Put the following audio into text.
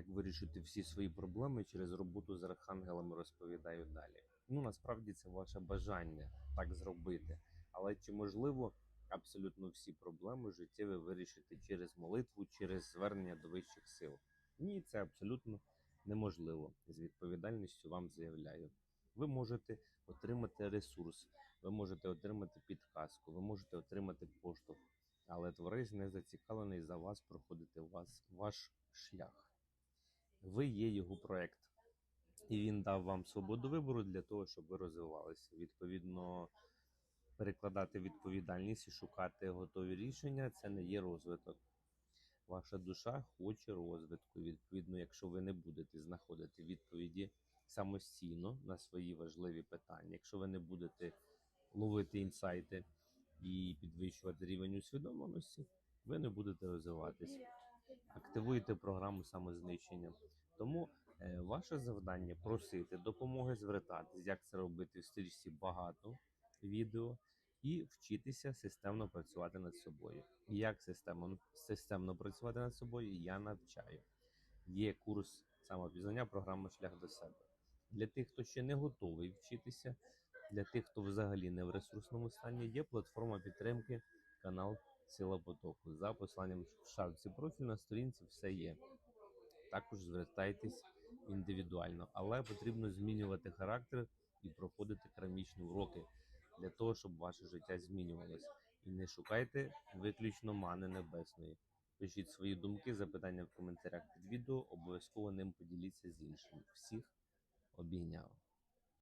Як вирішити всі свої проблеми через роботу з архангелами, розповідаю далі. Ну насправді це ваше бажання так зробити. Але чи можливо абсолютно всі проблеми життєві вирішити через молитву, через звернення до вищих сил? Ні, це абсолютно неможливо. З відповідальністю вам заявляю. Ви можете отримати ресурс, ви можете отримати підказку, ви можете отримати поштовх, але творець не зацікавлений за вас проходити вас ваш шлях. Ви є його проект, і він дав вам свободу вибору для того, щоб ви розвивалися. Відповідно, перекладати відповідальність і шукати готові рішення це не є розвиток. Ваша душа хоче розвитку. Відповідно, якщо ви не будете знаходити відповіді самостійно на свої важливі питання, якщо ви не будете ловити інсайти і підвищувати рівень усвідомленості, ви не будете розвиватись. Активуйте програму самознищення. Тому е, ваше завдання просити допомоги, звертатись, як це робити в стрічці багато відео, і вчитися системно працювати над собою. Як системно, системно працювати над собою, я навчаю. Є курс самопізнання, програма Шлях до себе. Для тих, хто ще не готовий вчитися, для тих, хто взагалі не в ресурсному стані, є платформа підтримки, канал Сила потоку. За посиланням в шапці профілю на сторінці все є. Також звертайтесь індивідуально, але потрібно змінювати характер і проходити кармічні уроки для того, щоб ваше життя змінювалося. І не шукайте виключно мани небесної. Пишіть свої думки, запитання в коментарях під відео. Обов'язково ним поділіться з іншими. Всіх обійняв.